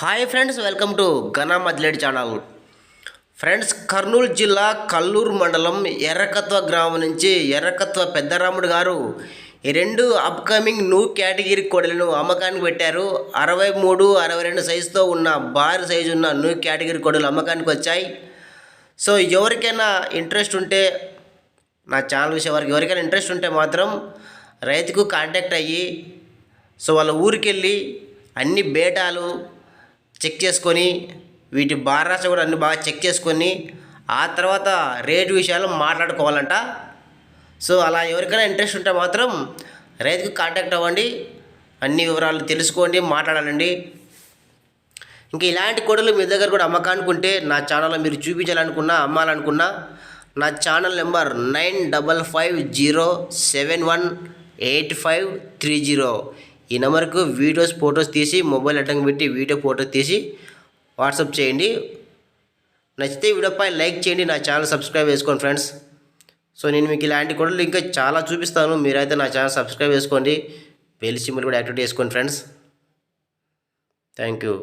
Hi friends welcome to ఘనా మద్లేడి channel. Friends Kurnool జిల్లా కల్లూరు మండలం ఎర్రకత్వ గ్రామం నుంచి ఎర్రకత్వ పెద్దరాముడు గారు ఈ రెండు అప్కమింగ్ న్యూ కేటగిరీ కోడలను అమ్మకానికి పెట్టారు. అరవై మూడు అరవై రెండు సైజుతో ఉన్న భారీ సైజు ఉన్న న్యూ కేటగిరీ కోడలు అమ్మకానికి వచ్చాయి. సో ఎవరికైనా ఇంట్రెస్ట్ ఉంటే నా ఛానల్ విషయం వారికి ఎవరికైనా ఇంట్రెస్ట్ ఉంటే మాత్రం రైతుకు కాంటాక్ట్ అయ్యి సో వాళ్ళ ఊరికెళ్ళి అన్ని బేటాలు చెక్ చేసుకొని వీటి బారాస కూడా అన్ని బాగా చెక్ చేసుకొని ఆ తర్వాత రేటు విషయాలు మాట్లాడుకోవాలంట. సో అలా ఎవరికైనా ఇంట్రెస్ట్ ఉంటే మాత్రం రైతుకు కాంటాక్ట్ అవ్వండి. అన్ని వివరాలు తెలుసుకోండి మాట్లాడాలండి. ఇంకా ఇలాంటి కోడలు మీ దగ్గర కూడా అమ్మకానుకుంటే నా ఛానల్లో మీరు చూపించాలనుకున్నా అమ్మాలనుకున్నా నా channel number nine double five zero seven one eight five three zero. ఈ నెంబర్కు వీడియోస్ ఫొటోస్ తీసి మొబైల్ అడ్డంగా పెట్టి వీడియో ఫోటోస్ తీసి వాట్సాప్ చేయండి. నచ్చితే వీడియోపై లైక్ చేయండి. నా ఛానల్ సబ్స్క్రైబ్ చేసుకోండి ఫ్రెండ్స్. సో నేను మీకు ఇలాంటి కూడా ఇంకా చాలా చూపిస్తాను. మీరైతే నా ఛానల్ సబ్స్క్రైబ్ చేసుకోండి. బెల్ సింబల్ కూడా యాక్టివేట్ చేసుకోండి ఫ్రెండ్స్. Thank you.